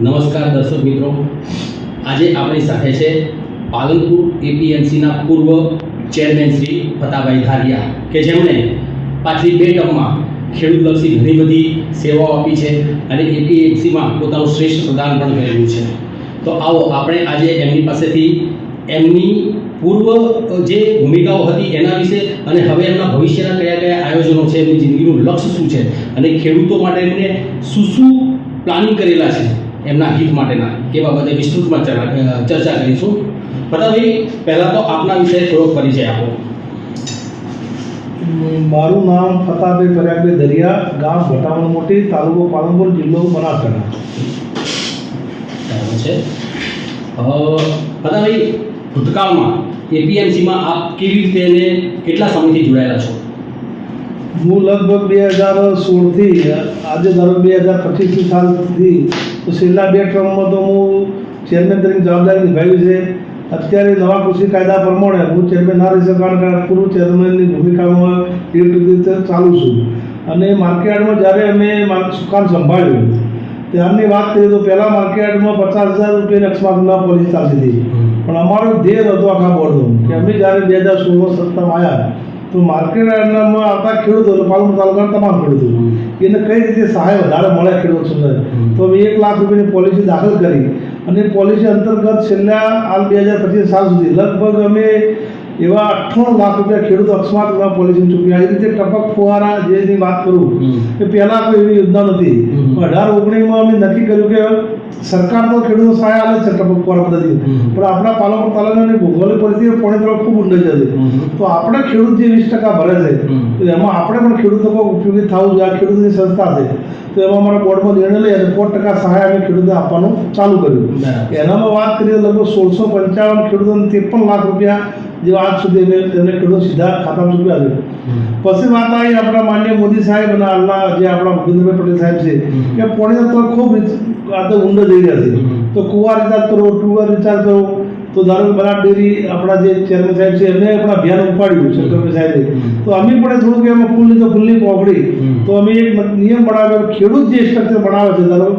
નમસ્કાર દર્શક મિત્રો. આજે આપણી સાથે છે પાલનપુર એપીએમસીના પૂર્વ ચેરમેન શ્રી ફતાભાઈ ધારિયા કે જેમણે પાછલી બે ટર્મમાં ખેડૂતલક્ષી ઘણી બધી સેવાઓ આપી છે અને એપીએમસીમાં પોતાનું શ્રેષ્ઠ પ્રદાન પણ કરેલું છે. તો આવો આપણે આજે એમની પાસેથી એમની પૂર્વ જે ભૂમિકાઓ હતી એના વિશે અને હવે એમના ભવિષ્યના કયા કયા આયોજનો છે, એમની જિંદગીનું લક્ષ્ય શું છે અને ખેડૂતો માટે એમને શું શું પ્લાનિંગ કરેલા છે એમના હિત માટેના એ બાબતે વિસ્તૃતમાં ચર્ચા કરીશું. ફટાભાઈ પહેલાં તો આપના વિશે થોડોક પરિચય આપો. મારું નામ ફતાભાઈ પર્યાગભાઈ દરિયા ગામ ભટામણ મોટી તાલુકો પાલનપુર જિલ્લો બનાસકાંઠા. બરાબર છે. ફટાભાઈ ભૂતકાળમાં એપીએમસીમાં આપ કેવી રીતે અને કેટલા સમયથી જોડાયેલા છો? હું લગભગ બે હજાર સોળથી આજે ધારો બે હજાર પચીસથી સાલથી તો છેલ્લા બે ટર્મમાં તો હું ચેરમેન તરીકે જવાબદારી નિભાવી છે. અત્યારે નવા કૃષિ કાયદા પ્રમાણે હું ચેરમેન ના રહી શકું કારણ કે પૂર્વ ચેરમેનની ભૂમિકામાં એ રીતે ચાલુ છું. અને માર્કેટમાં જ્યારે અમે સુકાન સંભાળ્યું ત્યારની વાત કરીએ તો પહેલાં માર્કેટમાં પચાસ હજાર રૂપિયાની અકસ્માતમાં પોલીસ ચાલતી હતી. પણ અમારો ધ્યેય હતો આખા બોર્ડનું કે અમે જ્યારે બે હજાર સોળમાં સત્તામાં આવ્યા તો માર્કેટ એરિયામાં આવતા ખેડૂતો પાલનપુર તાલુકાના તમામ ખેડૂતો. એને કઈ રીતે સહાય વધારે મળે ખેડૂત સુંદર? તો અમે એક લાખ રૂપિયાની પોલિસી દાખલ કરી અને પોલિસી અંતર્ગત છેલ્લા હાલ બે હજાર પચીસ સાલ સુધી લગભગ અમે એવા અઠ્ઠાણું લાખ રૂપિયા ખેડૂત અકસ્માત વીમા પોલિસી ચૂક્યા એ રીતે ટપક ફુવારા જેની વાત કરું એ પહેલાં કોઈ એવી યોજના નથી. અઢાર ઓગણીસમાં અમે નક્કી કર્યું કે સરકાર તો ખેડૂતો સહાય આવે છે ટપક ફુવારા પદ્ધતિ પણ આપણા પાલનપુર તાલુકાની ભૌગોલિક પરિસ્થિતિ પોણે તરફ ખૂબ ઊંડે જતી તો આપણે ખેડૂત જે વીસ ટકા ભરે છે તો એમાં આપણે પણ ખેડૂતો ઉપયોગી થવું જોઈએ. આ ખેડૂતની સંસ્થા છે. તો એમાં અમારા બોર્ડમાં નિર્ણય લઈ અને સો ટકા સહાય અમે ખેડૂતોને આપવાનું ચાલુ કર્યું. એનામાં વાત કરીએ તો લગભગ સોળસો પંચાવન ખેડૂતોને ત્રેપન લાખ રૂપિયા જે આજ સુધી અમે એને ખેડૂત સીધા ખાતામાં ચૂક્યા છે પછી વાત આવી આપણા માન્ય મોદી સાહેબ અને હાલના જે આપણા ભૂપેન્દ્રભાઈ પટેલ સાહેબ છે એ કે પોણી તો ખૂબ આ તો ઊંડો જઈ રહ્યા છે. તો કુવા રિચાર્જ કરો ટુવા રિચાર્જ કરો. તો ધારો કે બનાસ ડેરી આપણા જે ચેરમેન સાહેબ છે એમને પણ અભિયાન ઉપાડ્યું શંકરભાઈ સાહેબે. તો અમે પણ થોડુંક એમાં ફૂલની તો ફૂલની પોકડી તો અમે એક નિયમ બનાવ્યો ખેડૂત જે સ્ટ્રક્ચર બનાવે છે ધારો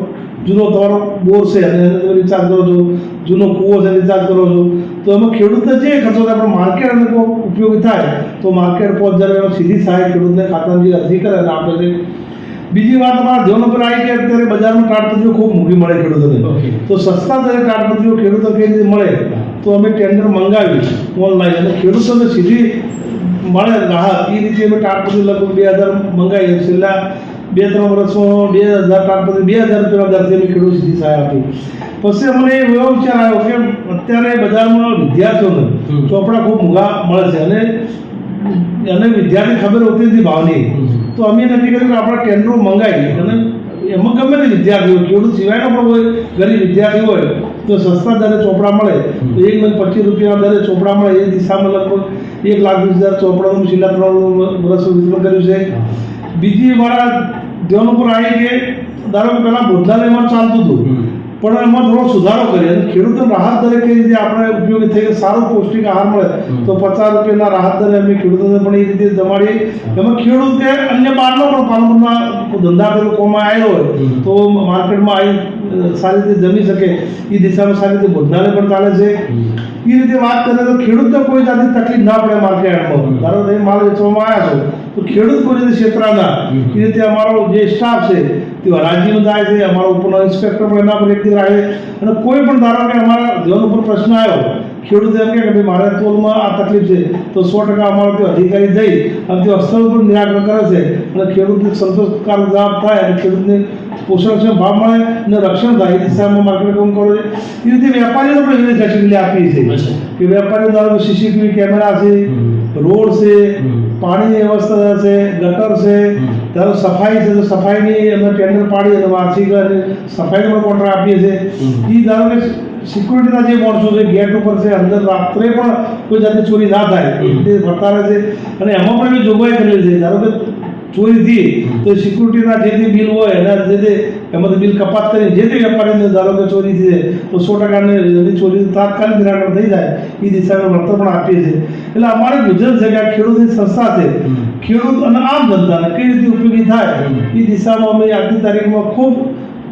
જૂનો તમારો બોર છે અને એને તમે રિચાર્જ કરો છો જૂનો કૂવો છે રિચાર્જ કરો છો. તો એમાં ખેડૂતને જે ખર્ચો થાય પણ માર્કેટ અને ઉપયોગી થાય તો માર્કેટ પહોંચ જ્યારે એમાં સીધી સહાય ખેડૂતને ખાતાની અરજી કરે અને આપે છે. બીજી વાત અમારા ધ્યાન ઉપર આવી કે અત્યારે બજારમાં તાડપત્રીઓ ખૂબ મોંઘી મળે ખેડૂતોને. તો સસ્તા દરે તાડપત્રીઓ ખેડૂતો કઈ રીતે મળે? તો અમે ટેન્ડર મંગાવી ઓનલાઈન અને ખેડૂતોને સીધી મળે રાહત એ રીતે અમે તાડપત્રી લગભગ બે હજાર મંગાવી છેલ્લા બે ત્રણ વર્ષમાં બે હજાર તાડપત્રી બે હજાર રૂપિયા દરથી ખેડૂત સહાય આપી. પછી અમને એવો વિચાર આવ્યો કે અત્યારે બજારમાં વિદ્યાર્થીઓને ચોપડા ખૂબ મોંઘા મળે છે. અને અને વિદ્યાર્થી ખબર હોતી નથી ભાવની. તો અમે નક્કી કર્યું કે આપણે ટેન્ડરો મંગાવી અને એમાં ગમે તે વિદ્યાર્થીઓ ખેડૂત સિવાયનો પણ કોઈ ગરીબ વિદ્યાર્થી હોય તો સસ્તા દરે ચોપડા મળે. તો એક લાખ પચીસ રૂપિયાના દરે ચોપડા મળે એ દિશામાં લગભગ એક લાખ વીસ હજાર ચોપડાનું છેલ્લા ત્રણ વર્ષ વિતરણ કર્યું છે. બીજી મારા ધ્યાન પર આવી કે ધારો કે પહેલાં ભોજનાલયમાં ચાલતું હતું. પણ એમાં થોડો સુધારો કરીએ અને ખેડૂતોને રાહત દરે કઈ રીતે આપણે ઉપયોગી થઈ સારો પૌષ્ટિક આહાર મળે. તો પચાસ રૂપિયાના રાહત દરે અમે ખેડૂતોને પણ એ રીતે જમાડીએ. એમાં ખેડૂત કે અન્ય બહારનો પણ પાલનપુરના ધંધા પેલો કોમાં આવ્યો હોય તો માર્કેટમાં આવી સારી રીતે જમી શકે. એ દિશામાં સારી રીતે ભોજનાલય પણ ચાલે છે. એ રીતે વાત કરીએ તો ખેડૂતને કોઈ જાતની તકલીફ ના પડે માર્કેટમાં. ધારો કે માલ વેચવામાં આવ્યા છો તો ખેડૂત કોઈ ક્ષેત્રના એ રીતે અમારો જે સ્ટાફ છે તે રાજીવ થાય છે અમારો ઉપરનો ઇન્સ્પેક્ટર પણ એના પર એકથી રાખે અને કોઈ પણ ધારો કે અમારા ધ્યાન ઉપર પ્રશ્ન આવ્યો ખેડૂત એમ કહે કે ભાઈ મારા તોલમાં આ તકલીફ છે તો સો ટકા અમારો તે અધિકારી જઈ અને તે સ્થળ પર નિરાકરણ કરે છે. અને ખેડૂતને સંતોષકારક જવાબ થાય અને ખેડૂતને પોષણક્ષમ ભાવ મળે અને રક્ષણ થાય. એ દિશામાં માર્કેટ કામ કરો છે. એ રીતે વેપારીઓને પણ એવી ફેસિલિટી આપીએ છીએ કે વેપારીઓ દ્વારા સીસીટીવી કેમેરા છે રોડ છે. પાણીની વ્યવસ્થા છે ગટર છે. ધારો સફાઈ છે તો સફાઈની અમે ટેન્ડર પાડી અને વાર્ષિક સફાઈનો પણ કોન્ટ્રાક્ટ આપીએ છીએ. એ ધારો કે સિક્યુરિટીના જે માણસો છે ગેટ ઉપર છે અંદર રાત્રે પણ કોઈ જાતની ચોરી ના થાય. તે. રહે છે. અને એમાં પણ એવી જોગવાઈ કરેલી છે. ધારો કે ચોરી થઈ તો સિક્યુરિટીના જે તે બિલ હોય એના જે તે એમાંથી બિલ કપાત કરી જે તે વેપારીને ધારો કે ચોરી થઈ જાય તો સો ટકાની ચોરી તાત્કાલિક નિરાકરણ થઈ જાય. એ દિશામાં વળતર પણ આપીએ છીએ. એટલે અમારે ગુજરાત છે કે ખેડૂતની સંસ્થા છે ખેડૂત અને આમ જનતાને કઈ રીતે ઉપયોગી થાય એ દિશામાં અમે આજની તારીખમાં ખૂબ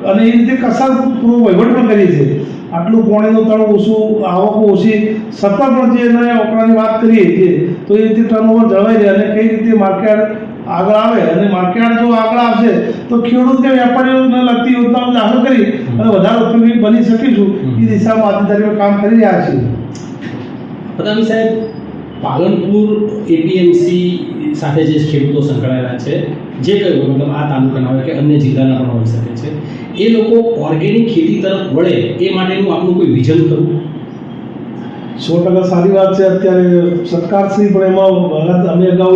અને એ રીતે કસાર પૂરો વહીવટ પણ કરીએ છીએ. આટલું પોણીનું તળ ઓછું આવકો ઓછી સત્તા પણ જે એને ઓકળાની વાત કરીએ છીએ તો એ રીતે ટર્નઓવર જળવાઈ રહે અને કઈ રીતે માર્કેટ આગળ આવે અને માર્કેટ જો આગળ આવશે તો ખેડૂત કે વેપારીઓને લગતી યોજનાઓ દાખલ કરી અને વધારે ઉપયોગી બની શકીશું. એ દિશામાં આજે તારીખે કામ કરી રહ્યા છીએ. પ્રધાન સાહેબ પાલનપુર એપીએમસી સાથે જે ખેડૂતો સંકળાયેલા છે, જે કહ્યું મતલબ આ તાલુકાના હોય કે અન્ય જિલ્લાના પણ હોઈ શકે છે, એ લોકો ઓર્ગેનિક ખેતી તરફ વળે એ માટેનું આપનું કોઈ વિઝન ખરું? સો ટકા સારી વાત છે. અત્યારે સરકારશ્રી પણ એમાં અમે અગાઉ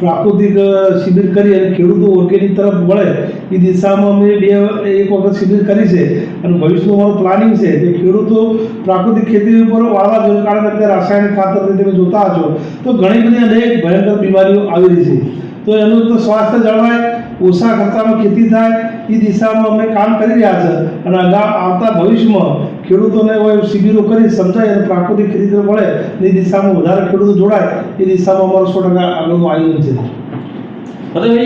પ્રાકૃતિક શિબિર કરી અને ખેડૂતો ઓર્ગેનિક તરફ વળે, એ દિશામાં અમે બે, એક વખત શિબિર કરી છે. અને ભવિષ્યનું મારું પ્લાનિંગ છે કે ખેડૂતો પ્રાકૃતિક ખેતી ઉપર વાળવા જોઈએ, કારણ કે અત્યારે રાસાયણિક ખાતર તમે જોતા હશો, તો ઘણી બધી અનેક ભયંકર બીમારીઓ આવી રહી છે. તો એનું તો સ્વાસ્થ્ય જળવાય, ઓછા ખર્ચામાં ખેતી થાય, એ દિશામાં અમે કામ કરી રહ્યા છે. અને આગળ આવતા ભવિષ્યમાં ખેડૂતોને હોય શિબિરો કરી સમજાય અને પ્રાકૃતિક ખેતી મળે એ દિશામાં વધારે ખેડૂતો જોડાય, એ દિશામાં અમારું સો ટકા આગળનું આયોજન છે. મતલબ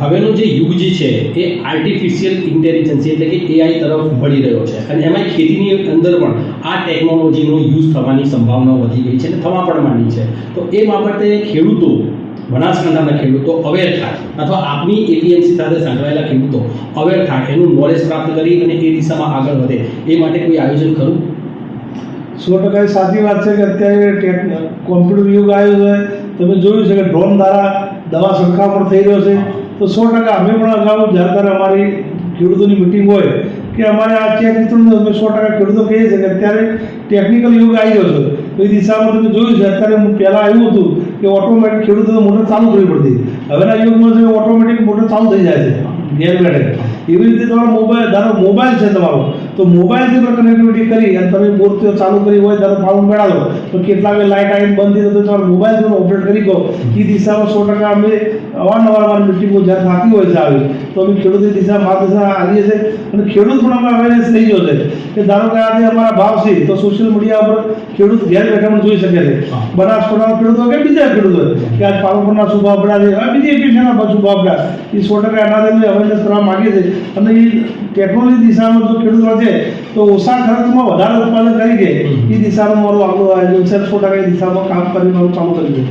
હવેનો જે યુગ જે છે, એ આર્ટિફિશિયલ ઇન્ટેલિજન્સ એટલે કે એઆઈ તરફ વળી રહ્યો છે. અને એમાં ખેતીની અંદર પણ આ ટેકનોલોજીનો યુઝ થવાની સંભાવના વધી ગઈ છે અને થવા પણ માંડી છે. તો એ બાબતે ખેડૂતો બનાસકાંઠાના ખેડૂતો અવેર થાય અથવા આપની એપીએમસી સાથે સંકળાયેલા ખેડૂતો અવેર થાય, એનું નોલેજ પ્રાપ્ત કરી અને એ દિશામાં આગળ વધે, એ માટે કોઈ આયોજન ખરું? સો ટકા સાચી વાત છે કે અત્યારે કોમ્પ્યુટર યુગ આવ્યો છે. તમે જોયું છે કે ડ્રોન દ્વારા દવા છંટકાવ પણ થઈ રહ્યો છે. તો સો ટકા અમે પણ અગાઉ, જ્યારે ત્યારે અમારી ખેડૂતોની મિટિંગ હોય, કે અમારે આ ચેક વિતરણ અમે સો ટકા ખેડૂતો કહીએ છીએ કે અત્યારે ટેકનિકલ યુગ આવી રહ્યો છે. તો એ દિશામાં તમે જોયું છે? અત્યારે હું પહેલાં આવ્યું હતું કે ઓટોમેટિક ખેડૂતો મોટર ચાલુ કરવી પડતી. હવેના યુગમાં છે ઓટોમેટિક મોટર ચાલુ થઈ જાય છે. ઘેર એવી રીતે તમારો મોબાઈલ ધારો મોબાઈલ છે તમારો, તો મોબાઈલથી પણ કનેક્ટિવિટી કરી અને તમે બોર તો ચાલુ કરી હોય, ધારો મેળા મેળાવો, તો કેટલા વાગે લાઇટ આઈન બંધ થઈ તો તમારો મોબાઈલ તમે ઓપરેટ કરી કહો એ દિશામાં સો ટકા અમે અવારનવાર અમારી મિટિંગો જ્યારે થતી હોય છે આવી તો અમે ખેડૂતની દિશા માર્ગદર્શન હારીએ છીએ. અને ખેડૂત પણ અમે અવેરનેસ થઈ ગયો છે કે ધારો કે આજે અમારા ભાવ છે તો સોશિયલ મીડિયા પર ખેડૂત ઘેર બેઠા પણ જોઈ શકે છે. બનાસકાંઠાના ખેડૂતો કે બીજા ખેડૂતો કે આજ પાલનપુરના શું ભાવ પડ્યા છે? આ બીજી પણ શું ભાવ પડ્યા? એ સો ટકા એના અવેરનેસ કરવા માગીએ છે અને એ ટેકનોલોજી દિશામાં જો ખેડૂતો છે તો ઓછા ખર્ચમાં વધારે ઉત્પાદન કરી કે એ દિશામાં મારું આગળ આયોજન છે. સો ટકા એ દિશામાં કામ કરી મારું ચાલુ કરી દે.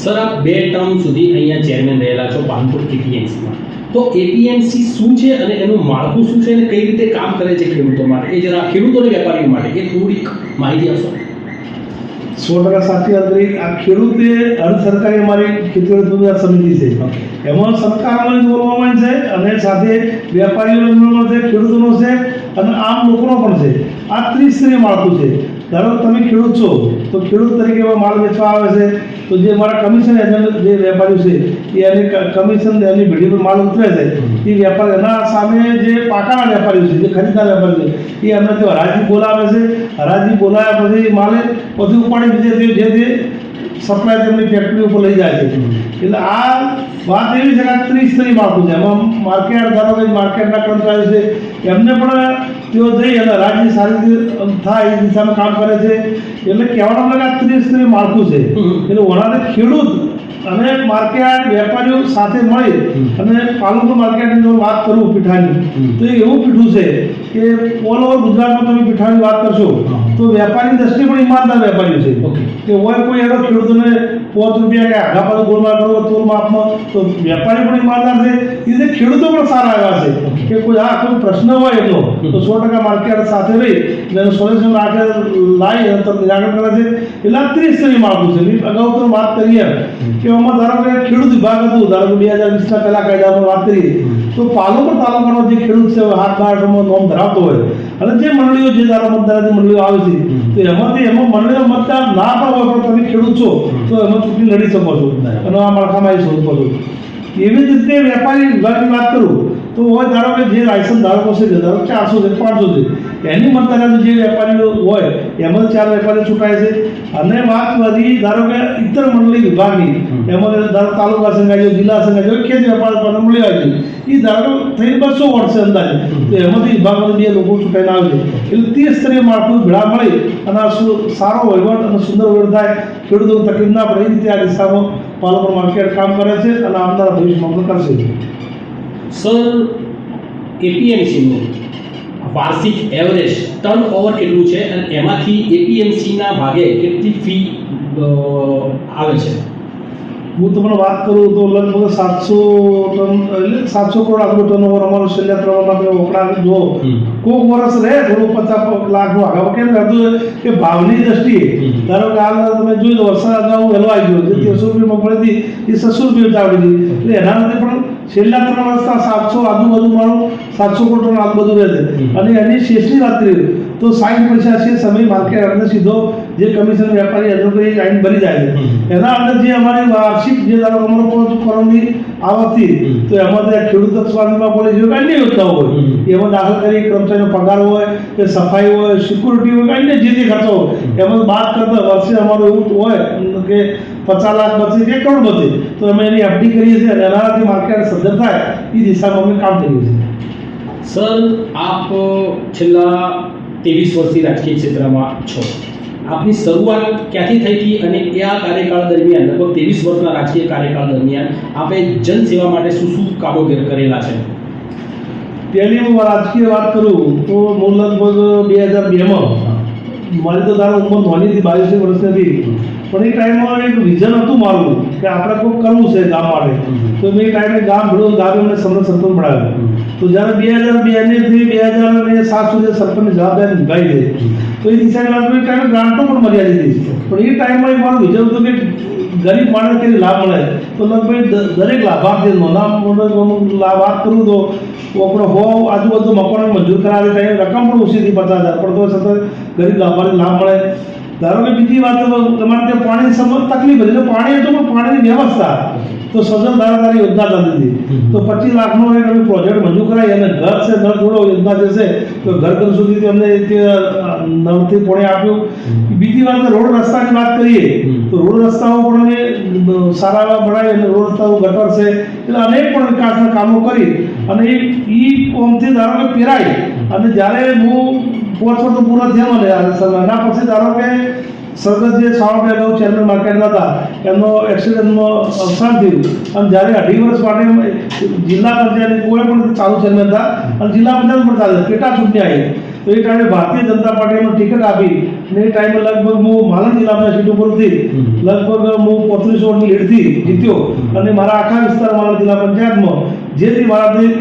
સર આપ બે ટર્મ સુધી અહીંયા ચેરમેન રહેલા છો પાલનપુર એપીએમસીમાં તો એપીએમસી શું છે અને એનું માળખું શું છે અને કઈ રીતે કામ કરે છે ખેડૂતો માટે? એ જરા ખેડૂતો અને વેપારીઓ માટે એ થોડીક માહિતી આપશો? સો ટકા સાચી વાત કરી. આ ખેડૂતે અર્ધ સરકારી અમારી ખેતી સુધાર સમિતિ છે. એમાં સરકારમાં બોલવામાં છે અને સાથે વેપારીઓનો છે ખેડૂતોનો છે અને આમ લોકોનો પણ છે. આ ત્રિસ્તરીય માળખું છે. ધારો તમે ખેડૂત છો તો ખેડૂત તરીકે એવા માલ વેચવા આવે છે. તો જે મારા કમિશન એજન્ટ જે વેપારીઓ છે એ એની કમિશન એની ભીડી પર માલ ઉતરે છે એ વેપાર એના સામે જે પાકાના વેપારીઓ છે જે ખરીદનાર વેપારીઓ છે એ એમને તે હરાજી બોલાવે છે. હરાજી બોલાવ્યા પછી માલે પછી ઉપાડી જે જે જે સપ્લાય તેમની ફેક્ટરી ઉપર લઈ જાય છે. એટલે આ વાત એવી છે કે ત્રિસ્તરી માળખું છે. એમાં માર્કેટ ધારો કે માર્કેટના કર્મચારીઓ છે એમને પણ તેઓ જઈ અને રાજ્ય સારી રીતે થાય એ દિશામાં કામ કરે છે. એટલે કહેવાનો મતલબ આ ત્રિસ્તરી માળખું છે. એટલે વડાને ખેડૂત અને માર્કેટ વેપારીઓ સાથે મળી અને પાલનપુર માર્કેટની જો વાત કરું પીઠાની તો એવું પીઠું છે કે ઓલ ઓવર ગુજરાતમાં તમે પીઠાની વાત કરશો તો વેપારી દ્રષ્ટિએ પણ ઈમાનદાર વેપારીઓ છે. કે હોય કોઈ એનો ખેડૂતોને પાંચ રૂપિયા કે આઘા પાછું ગોળમાર કરો તોલ માપમાં તો વેપારી પણ ઈમાનદાર છે. એ રીતે ખેડૂતો પણ સારા એવા છે. કે કોઈ આ કોઈ પ્રશ્ન હોય એમનો તો સો ટકા માર્કેટ સાથે રહી અને સોલ્યુશન રાખે લાવી અને તમને નિરાકરણ કરે છે. એટલે આ ત્રિસ્તરીય માળખું છે. અગાઉ તો વાત કરીએ કે આમાં ધારો કે ખેડૂત વિભાગ હતું ધારો કે બે હજાર વીસના પહેલાં કાયદામાં વાત કરી. તો પાલનપુર તાલુકાનો જે ખેડૂત છે હાથ કાર્ડમાં નોમ ધરાવતો હોય. અને જે મંડળીઓ જે ધારા મતદારાની મંડળીઓ આવે છે તો એમાંથી એમાં મંડળીઓ મતદાર ના પણ હોય પણ તમે ખેડૂત છો તો એમાં ચૂંટણી લડી શકો છો. અને આ માળખામાં આવી શકો છો એવી જ રીતે વેપારી વિભાગની વાત કરું તો હોય ધારો કે જે લાયસન્સ ધારકો છે ધારો ચારસો છે પાંચસો છે એની મતદારના જે વેપારીઓ હોય એમાં ચાર વેપારીઓ છૂટાય છે. અને વાત વધી ધારો કે ઇતર મંડળી વિભાગની એમાં ધારો તાલુકા સંઘાય જિલ્લા સંઘાય છે ખેત વેપાર પર મળી આવે છે એ ધારો થઈ બસો વર્ષ અંદાજે. તો એમાંથી વિભાગમાંથી બે લોકો છૂટાઈને આવે છે. એટલે તે સ્તરીય માળખું ભેળા મળે અને આ સારો વહીવટ અને સુંદર વહીવટ થાય ખેડૂતો તકલીફ ના પડે એ રીતે આ દિશામાં પાલપણ માર્કેટ કામ કરે છે અને આવનારા ભવિષ્યમાં પણ કરશે. સર એપીએમસીનું વાર્ષિક એવરેજ ટર્ન ઓવર કેટલું છે અને એમાંથી એપીએમસીના ભાગે કેટલી ફી આવે છે? હું તમને વાત કરું તો લગભગ સાતસો ટન એટલે સાતસો કરોડ આપણું ટર્નઓવર અમારું છેલ્લા ત્રણ આપણે વપરાવી જો કોક વર્ષ રહે થોડું પચાસ લાખનું. આગળ કેમ કરતું કે ભાવની દ્રષ્ટિએ. ધારો કે આ તમે જોઈ લો વરસાદ અગાઉ વહેલો આવી ગયો. જે તેરસો રૂપિયા મગફળી હતી એ સસો રૂપિયા ચાવડી હતી એટલે એના લીધે પણ છેલ્લા ત્રણ વર્ષના સાતસો આજુબાજુ મારું સાતસો કરોડ ટન બધું રહે છે. અને એની શેષની કરીએ તો સાઠ પૈસા છે સમય માર્કેટ અંદર સીધો જે કમિશન વેપારી કરી આઈન ભરી જાય છે. એના અંદર જે અમારી વાર્ષિક જે ધારો અમારો પાંચ કરોડની આવક હતી તો એમાં ત્યાં ખેડૂત સ્વામીમાં બોલે કે અન્ય યોજનાઓ હોય. એમાં દાખલ કરી કર્મચારીનો પગાર હોય કે સફાઈ હોય સિક્યુરિટી હોય કાંઈ અન્ય જે જે ખર્ચો હોય. એમાં બાદ કરતા વર્ષે અમારું એવું હોય કે પચાસ લાખ બચે કે કરોડ બચે તો અમે એની એફડી કરીએ છીએ અને એનાથી માર્કેટ સદ્ધર થાય એ દિશામાં અમે કામ કરીએ છીએ. સર આપ છેલ્લા ત્રેવીસ વર્ષથી રાજકીય ક્ષેત્રમાં છો. આપની શરૂઆત ક્યાંથી થઈ હતી અને એ આ કાર્યકાળ દરમિયાન લગભગ ત્રેવીસ વર્ષના રાજકીય કાર્યકાળ દરમિયાન આપે જનસેવા માટે શું શું કામો કરેલા છે? પહેલી હું રાજકીય વાત કરું તો હું લગભગ બે હજાર બેમાં મારી તો તારો ઉંમર નોની હતી બાવીસ વર્ષની હતી. પણ એ ટાઈમમાં એક વિઝન હતું મારું, કે આપણે કોઈ કરવું છે ગામ માટે. તો મેં એ ટાઈમે ગામ ભેળું ગામ એમને સમય સરપંચ બનાવ્યો. તો જ્યારે બે હજાર બેથી બે હજાર અને સાત સુધી સરપંચની જવાબદારી નિભાવી દે તો એ દિશાએ મેં ટાઈમે ગ્રાન્ટો પણ મર્યાદિત હતી. પણ એ ટાઈમમાં એક મારું વિઝન હતું કે ગરીબ માણસ કે લાભ મળે. તો લગભગ દરેક લાભાર્થી નોંધા લાભ વાત કરું તો આપણે હો આજુબાજુ મકાનો મંજૂર કરાવે ટાઈમે રકમ પણ ઓછી હતી પચાસ હજાર. પણ તો સતત ગરીબ લાભાર્થી લાભ મળે. ધારો કે બીજી વાત તમારે ત્યાં પાણી સમજ તકલીફ હતી. પાણી હતું, પણ પાણીની વ્યવસ્થા. તો સજન ધારાધારી યોજના થતી હતી. તો પચીસ લાખનો એક પ્રોજેક્ટ મંજૂર કરાય અને ઘર છે, ઘર જોડો યોજના જશે તો ઘર ઘર સુધી અમને નળથી પાણી આપ્યું. બીજી વાત રોડ રસ્તાની વાત કરીએ, તો રોડ રસ્તાઓ પણ અમે સારા એવા બનાવી અને રોડ રસ્તાઓ ગટર છે. એટલે અનેક પણ વિકાસના કામો કરી અને એ કોમથી ધારો કે પેરાય અને જ્યારે હું પાંચ તો પૂરો થયા મને આ સમય. એના પછી ધારો કે સરગત જે સાવણ અગાઉ ચેરમેન માર્કેટના હતા. એમનો એક્સિડન્ટમાં અવસાન થયું. અને જ્યારે અઢી વર્ષ માટે જિલ્લા પંચાયત કોઈ પણ ચાલુ ચેરમેન હતા અને જિલ્લા પંચાયત પણ ચાલે. પેટા ચૂંટણી આવી. તો એ ટાઈમે ભારતીય જનતા પાર્ટીમાં ટિકિટ આપી. અને એ ટાઈમે લગભગ હું માલણ જિલ્લાના સીટ ઉપરથી લગભગ હું પોત્રીસ વોટની લીડથી જીત્યો. અને મારા આખા વિસ્તાર મારા જિલ્લા પંચાયતમાં જેથી મારાથી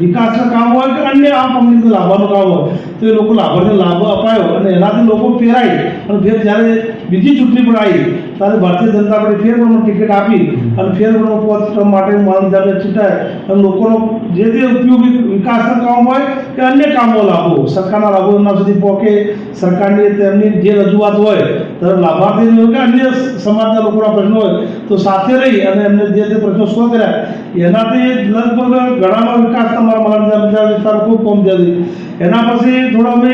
વિકાસના કામ હોય કે અન્ય આમ પબ્લિકને લાભવાનું કામ હોય, તો એ લોકો લાભાર્થીને લાભ અપાયો અને એનાથી લોકો પેરાય. અને ફેર જ્યારે બીજી ચૂંટણી પણ આવી ત્યારે ભારતીય જનતા પાર્ટી ફેર ટિકિટ આપી અને ફેર પણ પોત ટર્મ માટે જાતે ચૂંટાય. અને લોકોનો જે તે ઉપયોગી વિકાસના કામ હોય કે અન્ય કામો લાભો સરકારના લાભો એમના સુધી પહોંચે. સરકારની તેમની જે રજૂઆત હોય ત્યારે લાભાર્થી હોય કે અન્ય સમાજના લોકોના પ્રશ્નો હોય, તો સાથે રહી અને એમને જે તે પ્રશ્નો શું કર્યા. એનાથી લગભગ ઘણામાં વિકાસ તમારા મારા વિસ્તાર ખૂબ કોમ થતી એના પછી થોડા અમે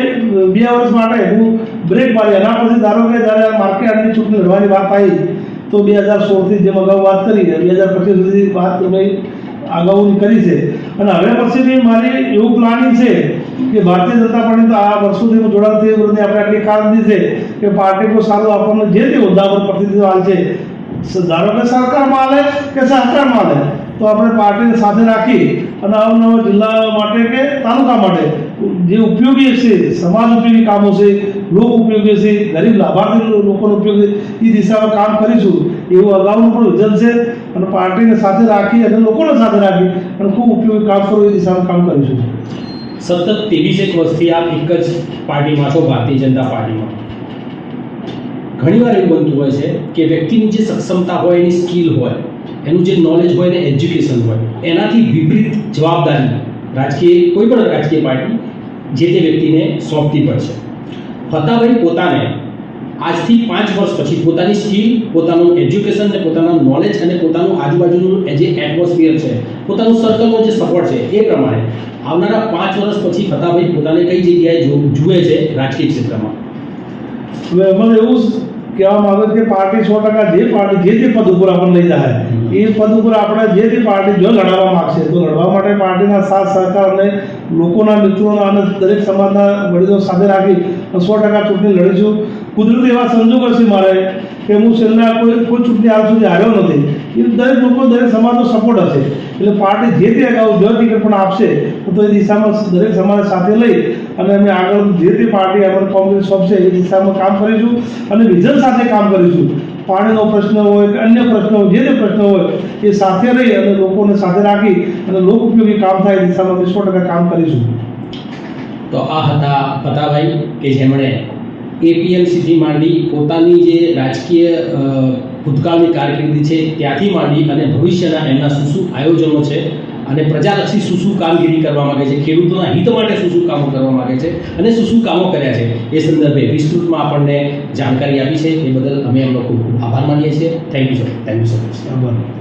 બે વર્ષ માટે હું બ્રેક મારી એના પછી ધારો કે જ્યારે આ માર્કેટ આટલી ચૂંટણી લડવાની વાત આવી, તો બે હજાર સોળથી જેમ અગાઉ વાત કરી, બે હજાર પચીસ સુધી વાત ભાઈ અગાઉની કરી છે. અને હવે પછીની મારી એવું પ્લાનિંગ છે કે ભારતીય જનતા પાર્ટી તો આ વર્ષોથી જોડાણ થઈ આપણે આટલી કામગીરી છે કે પાર્ટી તો સારું આપણને જે તે હોદ્દા પર પ્રતિનિધિત્વ હાલ છે. ધારો કે સરકારમાં હાલે કે સહકારમાં હાલે? તો આપણે પાર્ટીને સાથે રાખી અને અવનવા જિલ્લા માટે કે તાલુકા માટે જે ઉપયોગી છે સમાજ ઉપયોગી કામો છે, લોક ઉપયોગી છે ગરીબ લાભાર્થી લો- ઉપયોગ ઉપયોગી એ દિશામાં કામ કરીશું. એવું અગાઉનું પણ વિઝન છે. અને પાર્ટીને સાથે રાખી અને લોકોને સાથે રાખી અને ખૂબ ઉપયોગી કામ કરવું એ દિશામાં કામ કરીશું. સતત ત્રેવીસ એક વર્ષથી આપ એક જ પાર્ટીમાં છો, ભારતીય જનતા પાર્ટીમાં. ઘણીવાર એવું બનતું હોય છે કે વ્યક્તિની જે સક્ષમતા હોય, એની સ્કિલ હોય એનું જે નોલેજ હોય ને એજ્યુકેશન હોય, એનાથી વિપરીત જવાબદારી રાજકીય, કોઈ પણ રાજકીય પાર્ટી જે તે વ્યક્તિને સોંપતી પડશે ફતાભાઈ પોતાને આજથી પાંચ વર્ષ પછી પોતાની સ્કિલ, પોતાનું એજ્યુકેશન ને પોતાનું નોલેજ અને પોતાનું આજુબાજુનું જે એટમોસ્ફિયર છે, પોતાનું સર્કલનો જે સપોર્ટ છે, એ પ્રમાણે આવનારા પાંચ વર્ષ પછી ફતાભાઈ પોતાને કઈ જગ્યાએ જુએ છે રાજકીય ક્ષેત્રમાં? હવે એમાં એવું કહેવા માંગે કે પાર્ટી સો ટકા જે પાર્ટી જે તે પદ ઉપર આપણને લઈ જાય એ પદ ઉપર આપણે જે તે પાર્ટી જો લડાવવા માંગશે તો લડવા માટે પાર્ટીના સાથ સહકાર અને લોકોના મિત્રોના અને દરેક સમાજના વડીલો સાથે રાખી સો ટકા ચૂંટણી લડીશું કુદરતી એવા સંજોગો છે મારે કે હું છેલ્લા કોઈ કોઈ ચૂંટણી હાલ સુધી હાર્યો નથી. એ દરેક લોકો, દરેક સમાજનો સપોર્ટ હશે. એટલે પાર્ટી જે તે અગાઉ જો ટિકિટ પણ આપશે, તો એ દિશામાં દરેક સમાજ સાથે લઈ અને અમે આગળ જે તે પાર્ટી અમારે કોંગ્રેસ સોંપશે, એ દિશામાં કામ કરીશું અને વિઝન સાથે કામ કરીશું. પાણીનો પ્રશ્ન હોય કે અન્ય પ્રશ્નો જે તે પ્રશ્ન હોય, એ સાથે રહી અને લોકોને સાથે રાખી અને લોક ઉપયોગી કામ થાય એ દિશામાં અમે સો ટકા કામ કરીશું. તો આ હતા પતાભાઈ કે જેમણે એપીએમસીથી માંડી પોતાની જે રાજકીય ભૂતકાળની કારકિર્દી છે ત્યાંથી માંડી અને ભવિષ્યના એમના શું શું આયોજનો છે અને પ્રજાલક્ષી શું શું કામગીરી કરવા માગે છે, ખેડૂતોના હિત માટે શું શું કામો કરવા માગે છે અને શું શું કામો કર્યા છે, એ સંદર્ભે વિસ્તૃતમાં આપણને જાણકારી આપી છે. એ બદલ અમે એમનો ખૂબ ખૂબ આભાર માનીએ છીએ. Thank you sir thank you so much